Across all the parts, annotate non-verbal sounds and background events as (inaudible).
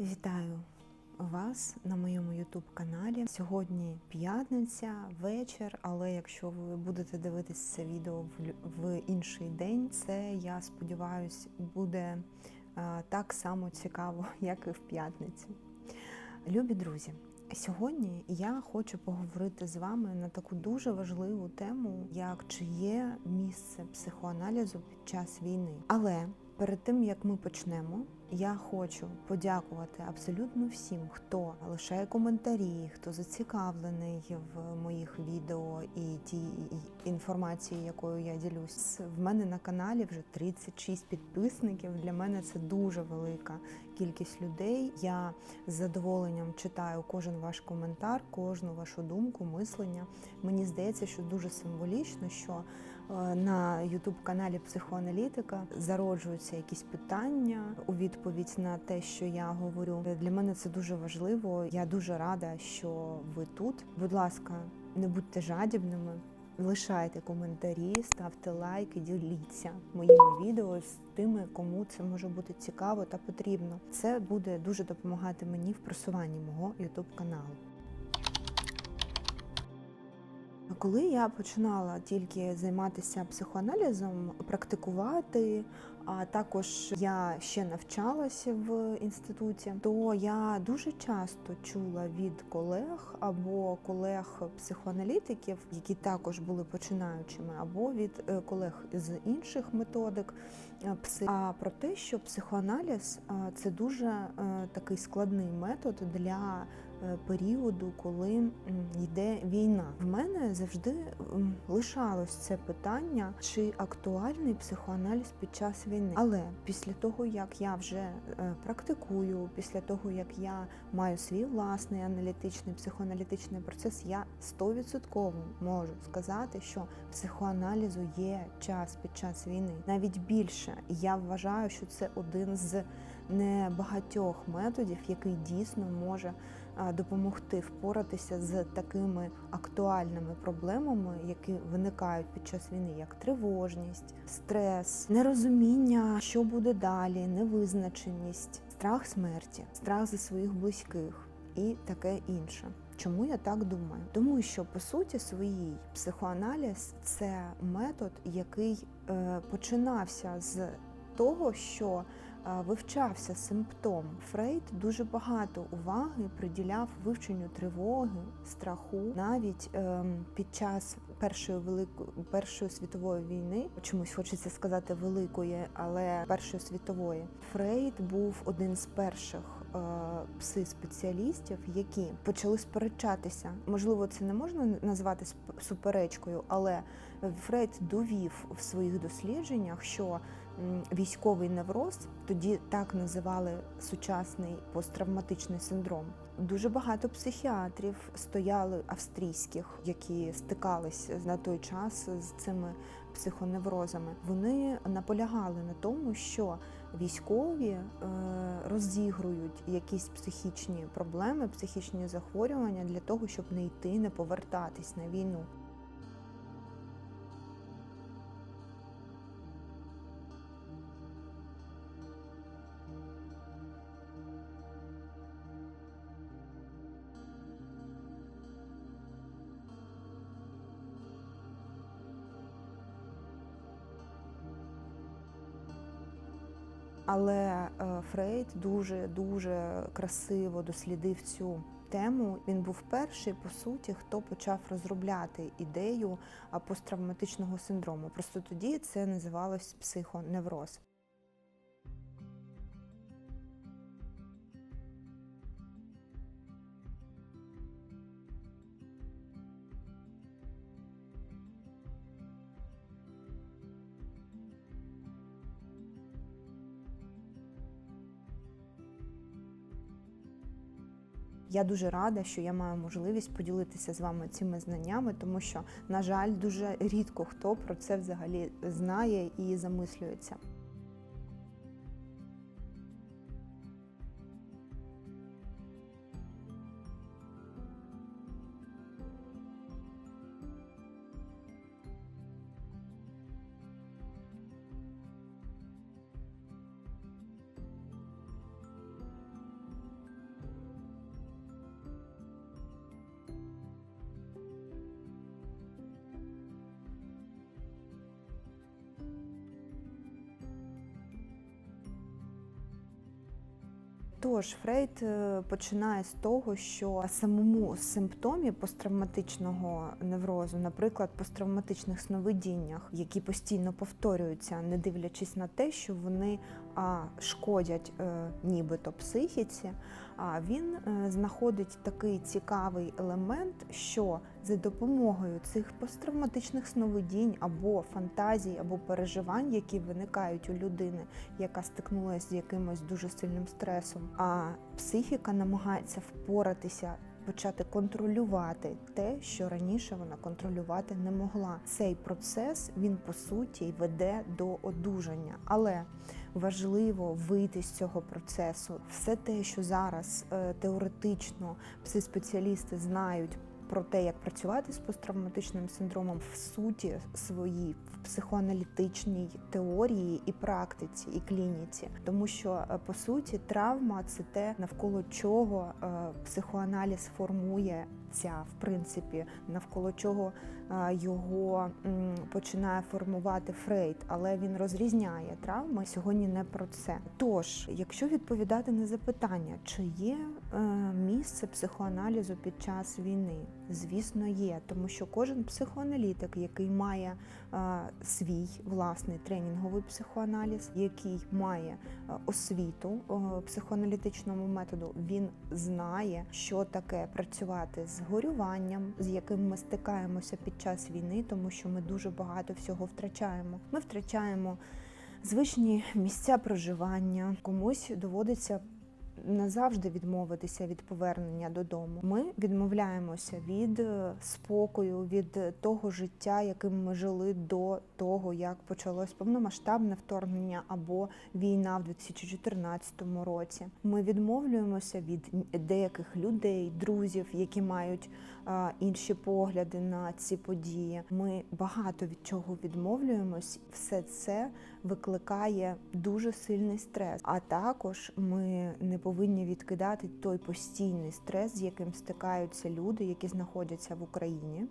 Вітаю вас на моєму YouTube каналі. Сьогодні п'ятниця, вечір. Але якщо ви будете дивитися це відео в, інший день, це я сподіваюся буде е, так само цікаво, (laughs) як і в п'ятницю. Любі друзі, сьогодні я хочу поговорити з вами на таку дуже важливу тему, як чи є місце психоаналізу під час війни. Але перед тим як ми почнемо, я хочу подякувати абсолютно всім, хто лишає коментарі, хто зацікавлений в моїх відео і тій інформації, якою я ділюсь. В мене на каналі вже 36 підписників. Для мене це дуже велика кількість людей. Я з задоволенням читаю кожен ваш коментар, кожну вашу думку, мислення. Мені здається, що дуже символічно, що е, на youtube каналі Психоаналітика зароджуються якісь питання у відповідь на те, що я говорю. Для мене це дуже важливо. Я дуже рада, що ви тут. Будь ласка, не будьте жадібними. Лишайте коментарі, ставте лайки, діліться моїми відео з тими, кому це може бути цікаво та потрібно. Це буде дуже допомагати мені в просуванні мого YouTube каналу. Коли я починала тільки займатися психоаналізом, практикувати, а також я ще навчалася в інституті, то я дуже часто чула від колег або колег-психоаналітиків, які також були починаючими, або від е, колег з інших методик е, а про те, що психоаналіз е, це дуже такий складний метод для періоду, коли йде війна. В мене завжди лишалось це питання, чи актуальний психоаналіз під час війни. Але після того, як я вже е, практикую, після того як я маю свій власний аналітичний психоаналітичний процес, я 100% можу сказати, що психоаналізу є час під час війни. Навіть більше я вважаю, що це один з небагатьох методів, який дійсно може допомогти впоратися з такими актуальними проблемами, які виникають під час війни, як тривожність, стрес, нерозуміння, що буде далі, невизначеність, страх смерті, страх за своїх близьких і таке інше. Чому я так думаю? Тому що по суті своїй психоаналіз це метод, який е, починався з того, що вивчався симптом. Фрейд дуже багато уваги приділяв вивченню тривоги, страху, навіть ем, під час першої великої першої світової війни. Чомусь хочеться сказати великої, але першої світової. Фрейд був один з перших е, пси-спеціалістів, які почали сперечатися. Можливо, це не можна назвати суперечкою, але Фрейд довів в своїх дослідженнях, що військовий невроз, тоді так називали сучасний посттравматичний синдром. Дуже багато психіатрів стояли австрійських, які стикалися на той час з цими психоневрозами. Вони наполягали на тому, що військові е, розігрують якісь психічні проблеми, психічні захворювання для того, щоб не йти, не повертатись на війну. Але е, Фрейд дуже дуже красиво дослідив цю тему. Він був перший, по суті, хто почав розробляти ідею посттравматичного синдрому. Просто тоді це називалось психоневроз. Я дуже рада, що я маю можливість поділитися з вами цими знаннями, тому що, на жаль, дуже рідко хто про це взагалі знає і замислюється. Тож Фрейд е, починає з того, що самому симптомі посттравматичного неврозу, наприклад, посттравматичних сновидіннях, які постійно повторюються, не дивлячись на те, що вони а, шкодять е, нібито психіці, він е, знаходить такий цікавий елемент, що за допомогою цих посттравматичних сновидінь або фантазій, або переживань, які виникають у людини, яка стикнулася з якимось дуже сильним стресом, а психіка намагається впоратися. Почати контролювати те, що раніше вона контролювати не могла. Цей процес він по суті веде до одужання, але важливо вийти з цього процесу. Все те, що зараз е, теоретично псиспеціалісти знають про те, як працювати з посттравматичним синдромом в суті своїй в психоаналітичній теорії і практиці, і клініці, тому що е, по суті травма це те, навколо чого е, психоаналіз формується, в принципі навколо чого його починає формувати Фрейд, але він розрізняє травми сьогодні не про це. Тож, якщо відповідати на запитання, чи є е, місце психоаналізу під час війни, звісно, є, тому що кожен психоаналітик, який має е, свій власний тренінговий психоаналіз, який має е, освіту психоаналітичному методу, він знає, що таке працювати з горюванням, з яким ми стикаємося під час війни, тому що ми дуже багато всього втрачаємо. Ми втрачаємо звичні місця проживання, комусь доводиться. Назавжди відмовитися від повернення додому. Ми відмовляємося від е, спокою, від того життя, яким ми жили до того, як почалось повномасштабне вторгнення або війна в 2014 році. Ми відмовлюємося від деяких людей, друзів, які мають інші погляди на ці події. Ми багато від чого відмовлюємось. Все це викликає дуже сильний стрес. А також ми не повинні відкидати той постійний стрес, з яким стикаються люди, які знаходяться в Україні.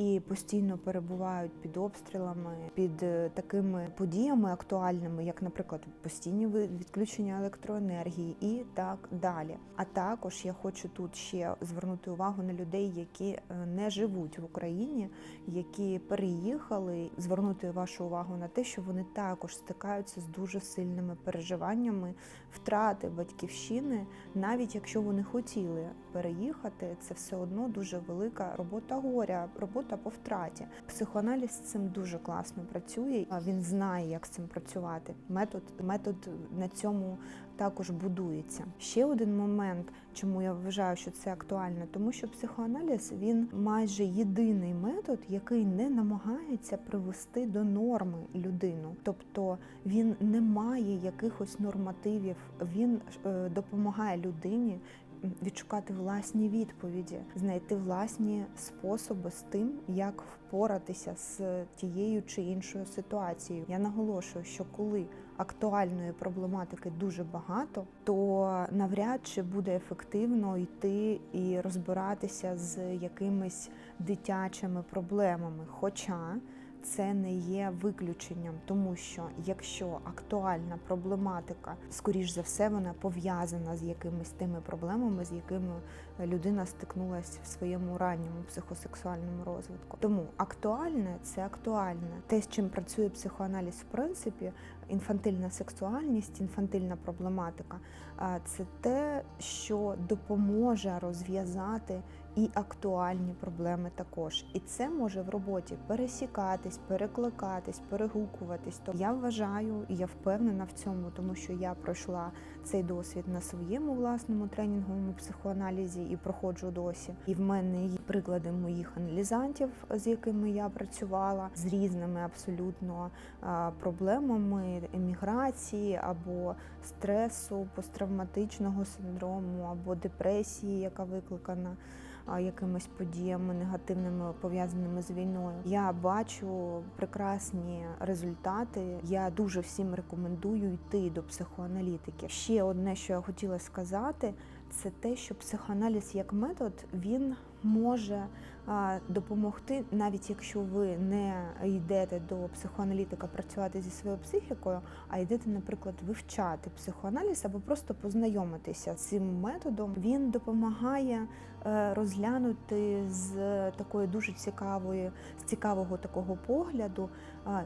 І постійно перебувають під обстрілами, під е, такими подіями актуальними, як, наприклад, постійні відключення електроенергії і так далі. А також я хочу тут ще звернути увагу на людей, які е, не живуть в Україні, які переїхали, звернути вашу увагу на те, що вони також стикаються з дуже сильними переживаннями втрати батьківщини, навіть якщо вони хотіли переїхати, це все одно дуже велика робота горя, робота по втраті. Психоаналіз з цим дуже класно працює. Він знає, як з цим працювати. Метод, метод на цьому також будується. Ще один момент, чому я вважаю, що це актуально, тому що психоаналіз він майже єдиний метод, який не намагається привести до норми людину, тобто він не має якихось нормативів, він е, допомагає людині. Відшукати власні відповіді, знайти власні способи з тим, як впоратися з тією чи іншою ситуацією. Я наголошую, що коли актуальної проблематики дуже багато, то навряд чи буде ефективно йти і розбиратися з якимись дитячими проблемами. Хоча це не є виключенням, тому що якщо актуальна проблематика, скоріш за все, вона пов'язана з якимись тими проблемами, з якими людина стикнулася в своєму ранньому психосексуальному розвитку. Тому актуальне це актуальне. Те, з чим працює психоаналіз, в принципі, інфантильна сексуальність, інфантильна проблематика це те, що допоможе розв'язати і актуальні проблеми також. І це може в роботі пересікатись, перекликатись, перегукуватись. То я вважаю, і я впевнена в цьому, тому що я пройшла цей досвід на своєму власному тренінговому психоаналізі і проходжу досі. І в мене є приклади моїх аналізантів, з якими я працювала, з різними абсолютно проблемами еміграції або стресу, посттравматичного синдрому, або депресії, яка викликана якимись подіями негативними пов'язаними з війною. Я бачу прекрасні результати. Я дуже всім рекомендую йти до психоаналітики. Ще одне, що я хотіла сказати, це те, що психоаналіз як метод він може допомогти, навіть якщо ви не йдете до психоаналітика працювати зі своєю психікою, а йдете, наприклад, вивчати психоаналіз або просто познайомитися з цим методом. Він допомагає е, розглянути з такої дуже цікавої, з цікавого такого погляду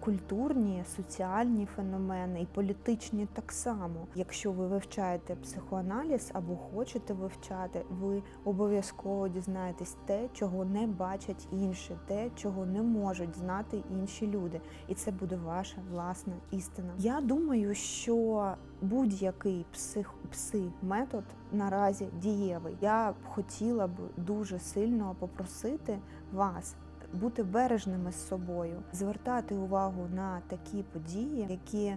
культурні, соціальні феномени і політичні так само. Якщо ви вивчаєте психоаналіз або хочете вивчати, ви обов'язково дізнаєтесь те, чого не бачать інші, те, чого не можуть знати інші люди, і це буде ваша власна істина. Я думаю, що будь-який псих пси метод наразі дієвий. Я б хотіла б дуже сильно попросити вас. Бути бережними з собою, звертати увагу на такі події, які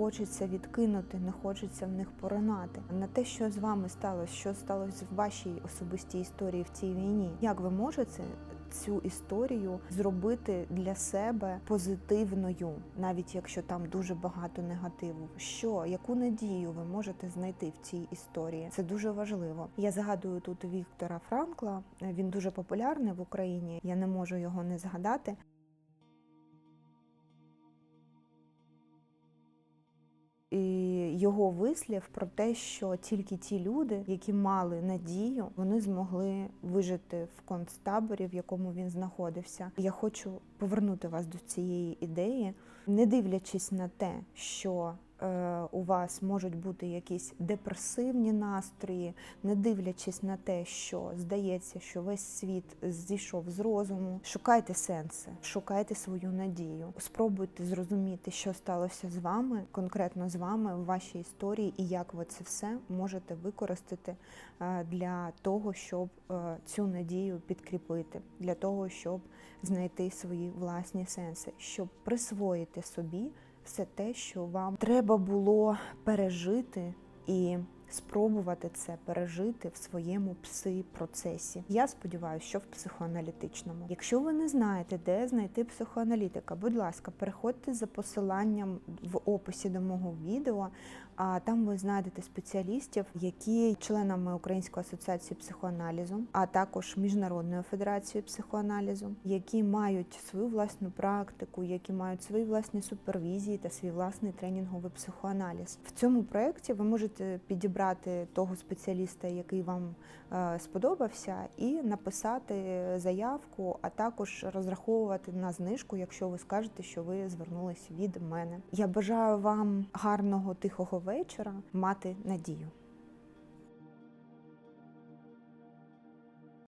хочеться відкинути, не хочеться в них поринати. На те, що з вами сталося, що сталося в вашій особистій історії в цій війні. Як ви можете цю історію зробити для себе позитивною, навіть якщо там дуже багато негативу? Що яку надію ви можете знайти в цій історії? Це дуже важливо. Я згадую тут Віктора Франкла. Він дуже популярний в Україні. Я не можу його не згадати. Його вислів про те, що тільки ті люди, які мали надію, вони змогли вижити в концтаборі, в якому він знаходився. Я хочу повернути вас до цієї ідеї, не дивлячись на те, що у вас можуть бути якісь депресивні настрої, не дивлячись на те, що здається, що весь світ зійшов з розуму. Шукайте сенси, шукайте свою надію, спробуйте зрозуміти, що сталося з вами, конкретно з вами в вашій історії, і як ви це все можете використати е, для того, щоб е, цю надію підкріпити, для того, щоб знайти свої власні сенси, щоб присвоїти собі все те, що вам треба було пережити і спробувати це пережити в своєму пси-процесі. Я сподіваюся, що в психоаналітичному. Якщо ви не знаєте, де знайти психоаналітика, будь ласка, переходьте за посиланням в описі до мого відео. А там ви знайдете спеціалістів, які членами Української асоціації психоаналізу, а також Міжнародної федерації психоаналізу, які мають свою власну практику, які мають свої власні супервізії та свій власний тренінговий психоаналіз. В цьому проєкті ви можете підібрати того спеціаліста, який вам е, сподобався, і написати заявку, а також розраховувати на знижку, якщо ви скажете, що ви звернулись від мене. Я бажаю вам гарного тихого вечора, мати надію.